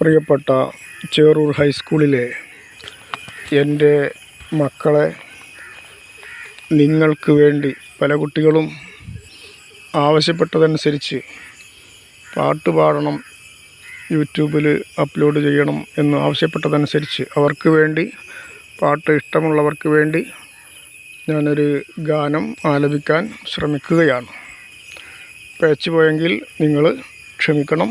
പ്രിയപ്പെട്ട ചേറൂർ ഹൈസ്കൂളിലെ എന്റെ മക്കളെ നിങ്ങൾക്ക് വേണ്ടി പല കുട്ടികളും ആവശ്യപ്പെട്ടതനുസരിച്ച് പാട്ട് പാടണം യൂട്യൂബിൽ അപ്ലോഡ് ചെയ്യണം എന്ന് ആവശ്യപ്പെട്ടതനുസരിച്ച് അവർക്ക് വേണ്ടി പാട്ട് ഇഷ്ടമുള്ളവർക്ക് വേണ്ടി ഞാനൊരു ഗാനം ആലപിക്കാൻ ശ്രമിക്കുകയാണ്. പേച്ച് പോയെങ്കിൽ നിങ്ങൾ ക്ഷമിക്കണം.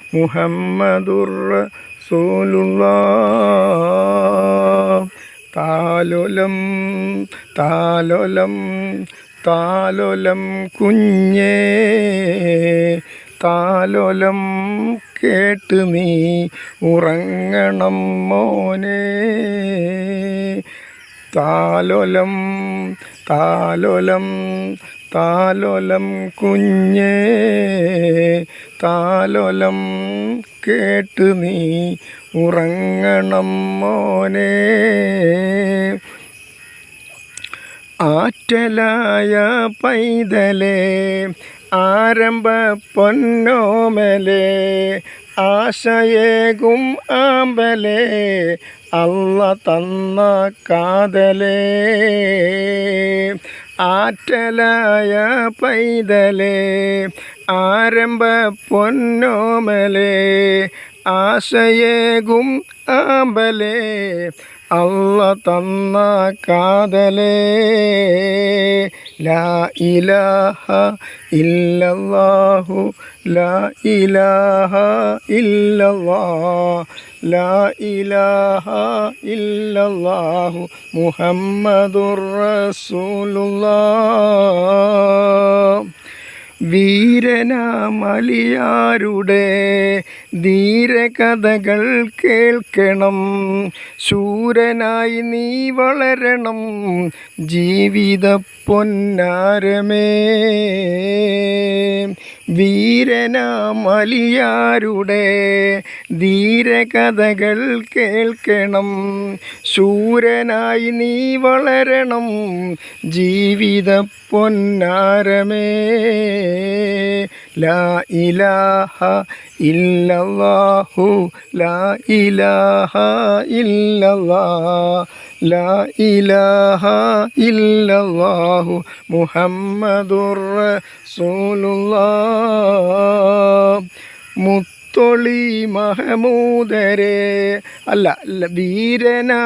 മുഹമ്മദുർ റസൂലുള്ള താലോലം താലോലം താലോലം കുഞ്ഞേ. താലോലം കേട്ട് നീ ഉറങ്ങണം മോനെ. താലോലം താലോലം താലോലം കുഞ്ഞേ താലോലം കേട്ട് നീ ഉറങ്ങണം മോനെ. ആറ്റലായ പൈതലേ ആരംഭ പൊന്നോമലേ ആശയേകും ആമ്പലേ അല്ല തന്ന കാതലേ. ആറ്റലായ പൈതലേ ആരംഭ പൊന്നോമലേ ആശയേകും ആമ്പലേ അള്ള തന്ന കാതലേ. ലാ ഇലാഹ ഇല്ലല്ലാഹു ലാ ഇലാഹ ഇല്ലല്ലാ ലാ ഇലാഹ ഇല്ലല്ലാഹു മുഹമ്മദുർ റസൂലുള്ള വീരനാമലിയാരുടെ ധീരകഥകൾ കേൾക്കണം. ശൂരനായി നീ വളരണം. ജീവിത പൊന്നാരമേ. വീരനാമലിയാരുടെ ധീരകഥകൾ കേൾക്കണം. ശൂരനായി നീ വളരണം. ജീവിത പൊന്നാരമേ. ലാ ഇലാഹ ഇല്ലല്ലാഹു ലാ ഇലാഹ ഇല്ലല്ലാഹ്. ലാ ഇലാഹ ഇല്ലല്ലാഹു മുഹമ്മദുർ റസൂലുള്ളാഹ്. മുത്തൊളി മഹമൂദരെ. അല്ല വീരനാമലിയാരുടെ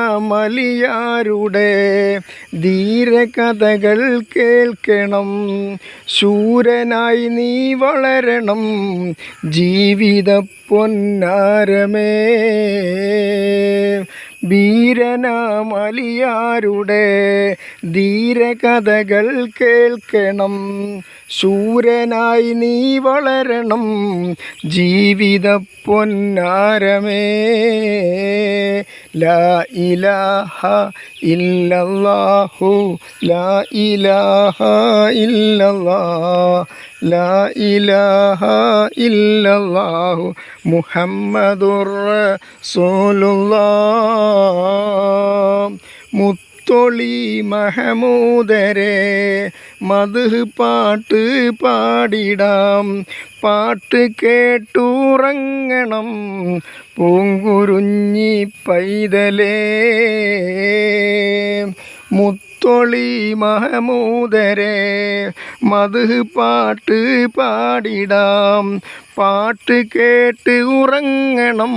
ധീരകഥകൾ കേൾക്കണം. ശൂരനായി നീ വളരണം ജീവിത പൊന്നാരമേ. വീരനാമലിയാരുടെ ധീരകഥകൾ കേൾക്കണം. ശൂരനായി നീ വളരണം. ജീവിത പൊന്നാരമേ. ലാ ഇലാഹ ഇല്ലല്ലാഹു. ലാ ഇലാഹ ഇല്ലല്ലാഹ് ലാ ഇലാഹ ഇല്ലല്ലാഹു മുഹമ്മദുർ റസൂലുള്ളാഹ്. മുത്തൊളി മഹമൂദരെ മധു പാട്ട് പാടിടാം. പാട്ട് കേട്ടുറങ്ങണം പൂങ്കുരുഞ്ഞി പൈതലേ. മുത്തൊളി മഹമൂദരെ മധു പാട്ട് പാടിടാം. പാട്ട് കേട്ട് ഉറങ്ങണം.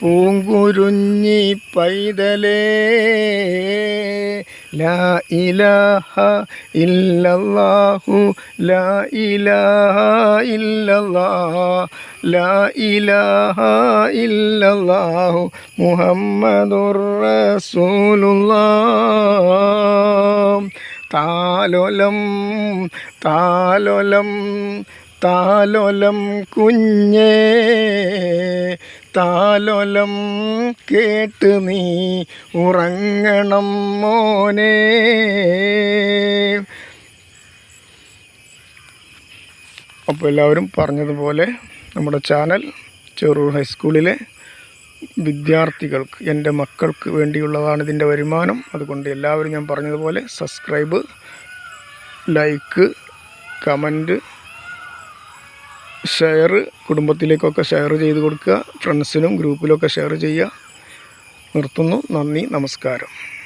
പൂങ്കുരുഞ്ഞി പൈതലേ ലാ ഇലാഹ ഇല്ലല്ലാഹു ലാ ഇലാഹ ഇല്ലല്ലാ ലാ ഇലാഹ ഇല്ലല്ലാഹു മുഹമ്മദുർ താലോലം താലോലം താലോലം കുഞ്ഞേ താലോലം കേട്ട് നീ ഉറങ്ങണം മോനെ. അപ്പോൾ എല്ലാവരും പറഞ്ഞതുപോലെ നമ്മുടെ ചാനൽ ചെറൂർ ഹൈസ്കൂളിലെ വിദ്യാർത്ഥികൾക്ക് എന്റെ മക്കൾക്ക് വേണ്ടിയുള്ളതാണ് ഇതിന്റെ വരുമാനം. അതുകൊണ്ട് എല്ലാവരും ഞാൻ പറഞ്ഞതുപോലെ സബ്സ്ക്രൈബ് ലൈക്ക് കമന്റ് ഷെയർ കുടുംബത്തിലേക്കൊക്കെ ഷെയർ ചെയ്ത് കൊടുക്കുക ഫ്രണ്ട്സിനും ഗ്രൂപ്പിലൊക്കെ ഷെയർ ചെയ്യുക. നിർത്തുന്നു. നന്ദി. നമസ്കാരം.